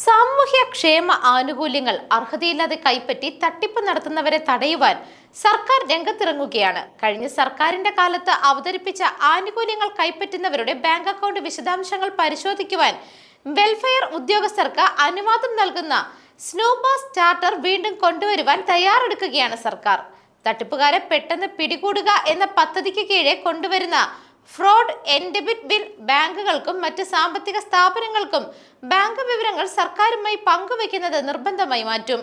സാമൂഹ്യ ക്ഷേമ ആനുകൂല്യങ്ങൾ അർഹതയില്ലാതെ കൈപ്പറ്റി തട്ടിപ്പ് നടത്തുന്നവരെ തടയുവാൻ സർക്കാർ രംഗത്തിറങ്ങുകയാണ്. കഴിഞ്ഞ സർക്കാരിന്റെ കാലത്ത് അവതരിപ്പിച്ച ആനുകൂല്യങ്ങൾ കൈപ്പറ്റുന്നവരുടെ ബാങ്ക് അക്കൗണ്ട് വിശദാംശങ്ങൾ പരിശോധിക്കുവാൻ വെൽഫെയർ ഉദ്യോഗസ്ഥർക്ക് അനുവാദം നൽകുന്ന സ്നോബാസ് സ്റ്റാർട്ടർ വീണ്ടും കൊണ്ടുവരുവാൻ തയ്യാറെടുക്കുകയാണ് സർക്കാർ. തട്ടിപ്പുകാരെ പെട്ടെന്ന് പിടികൂടുക എന്ന പദ്ധതിക്ക് കീഴെ കൊണ്ടുവരുന്ന ഫ്രോഡ് എൻഡെബിറ്റ് ബിൽ ബാങ്കുകൾക്കും മറ്റ് സാമ്പത്തിക സ്ഥാപനങ്ങൾക്കും ബാങ്ക് വിവരങ്ങൾ സർക്കാരുമായി പങ്കുവയ്ക്കുന്നത് നിർബന്ധമായി മാറ്റും.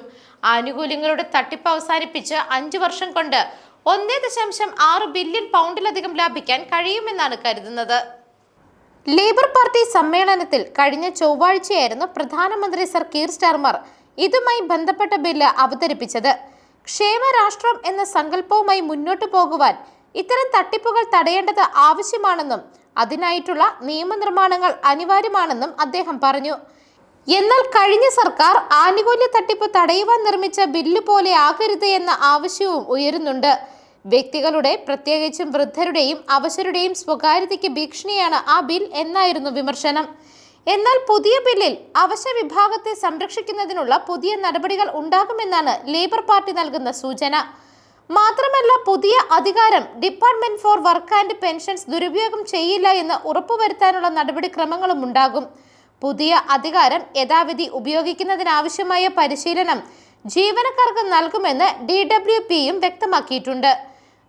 ആനുകൂല്യങ്ങളുടെ തട്ടിപ്പ് അവസാനിപ്പിച്ച് അഞ്ചു വർഷം കൊണ്ട് ഒന്നേ ദശാംശം ആറ് ബില്യൺ പൗണ്ടിലധികം ലാഭിക്കാൻ കഴിയുമെന്നാണ് കരുതുന്നത്. ലേബർ പാർട്ടി സമ്മേളനത്തിൽ കഴിഞ്ഞ ചൊവ്വാഴ്ചയായിരുന്നു പ്രധാനമന്ത്രി സർ കീർ സ്റ്റാർമർ ഇതുമായി ബന്ധപ്പെട്ട ബില്ല് അവതരിപ്പിച്ചത്. ക്ഷേമരാഷ്ട്രം എന്ന സങ്കല്പവുമായി മുന്നോട്ടു പോകുവാൻ ഇത്തരം തട്ടിപ്പുകൾ തടയേണ്ടത് ആവശ്യമാണെന്നും അതിനായിട്ടുള്ള നിയമനിർമ്മാണങ്ങൾ അനിവാര്യമാണെന്നും അദ്ദേഹം പറഞ്ഞു. എന്നാൽ കഴിഞ്ഞ സർക്കാർ ആനുകൂല്യ തട്ടിപ്പ് തടയുവാൻ നിർമ്മിച്ച ബില്ല് പോലെ ആകരുത് എന്ന ആവശ്യവും ഉയരുന്നുണ്ട്. വ്യക്തികളുടെ പ്രത്യേകിച്ചും വൃദ്ധരുടെയും അവശരുടെയും സ്വകാര്യതയ്ക്ക് ഭീഷണിയാണ് ആ ബിൽ എന്നായിരുന്നു വിമർശനം. എന്നാൽ പുതിയ ബില്ലിൽ അവശ വിഭാഗത്തെ സംരക്ഷിക്കുന്നതിനുള്ള പുതിയ നടപടികൾ ഉണ്ടാകുമെന്നാണ് ലേബർ പാർട്ടി നൽകുന്ന സൂചന. മാത്രമല്ല പുതിയ അധികാരം Department for Work and Pensions ദുരുപയോഗം ചെയ്യില്ല എന്ന് ഉറപ്പുവരുത്താനുള്ള നടപടിക്രമങ്ങളും ഉണ്ടാകും. പുതിയ അധികാരം യഥാവിധി ഉപയോഗിക്കുന്നതിനാവശ്യമായ പരിശീലനം ജീവനക്കാർക്ക് നൽകുമെന്ന് ഡി ഡബ്ല്യു പിയും വ്യക്തമാക്കിയിട്ടുണ്ട്.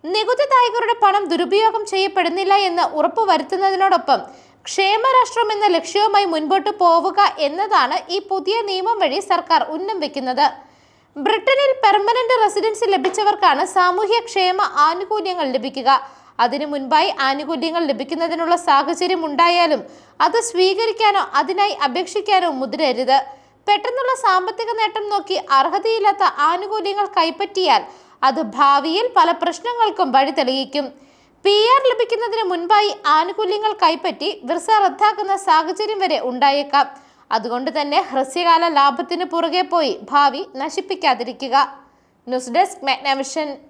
നികുതിദായകരുടെ പണം ദുരുപയോഗം ചെയ്യപ്പെടുന്നില്ല എന്ന് ഉറപ്പുവരുത്തുന്നതിനോടൊപ്പം ക്ഷേമരാഷ്ട്രം എന്ന ലക്ഷ്യവുമായി മുൻപോട്ട് പോവുക എന്നതാണ് ഈ പുതിയ നിയമം വഴി സർക്കാർ ഉന്നം വെക്കുന്നത്. ബ്രിട്ടനിൽ പെർമനന്റ് റെസിഡൻസി ലഭിച്ചവർക്കാണ് സാമൂഹ്യക്ഷേമ ആനുകൂല്യങ്ങൾ ലഭിക്കുക. അതിനു മുൻപായി ആനുകൂല്യങ്ങൾ ലഭിക്കുന്നതിനുള്ള സാഹചര്യം ഉണ്ടായാലും അത് സ്വീകരിക്കാനോ അതിനായി അപേക്ഷിക്കാനോ മുതിരരുത്. പെട്ടെന്നുള്ള സാമ്പത്തിക നേട്ടം നോക്കി അർഹതയില്ലാത്ത ആനുകൂല്യങ്ങൾ കൈപ്പറ്റിയാൽ അത് ഭാവിയിൽ പല പ്രശ്നങ്ങൾക്കും വഴി തെളിയിക്കും. പി ആർ ലഭിക്കുന്നതിന് മുൻപായി ആനുകൂല്യങ്ങൾ കൈപ്പറ്റി വിസ റദ്ദാക്കുന്ന സാഹചര്യം വരെ ഉണ്ടായേക്കാം. അതുകൊണ്ട് തന്നെ ഹ്രസ്യകാല ലാഭത്തിന് പുറകെ പോയി ഭാവി നശിപ്പിക്കാതിരിക്കുക. News desk Magnavision.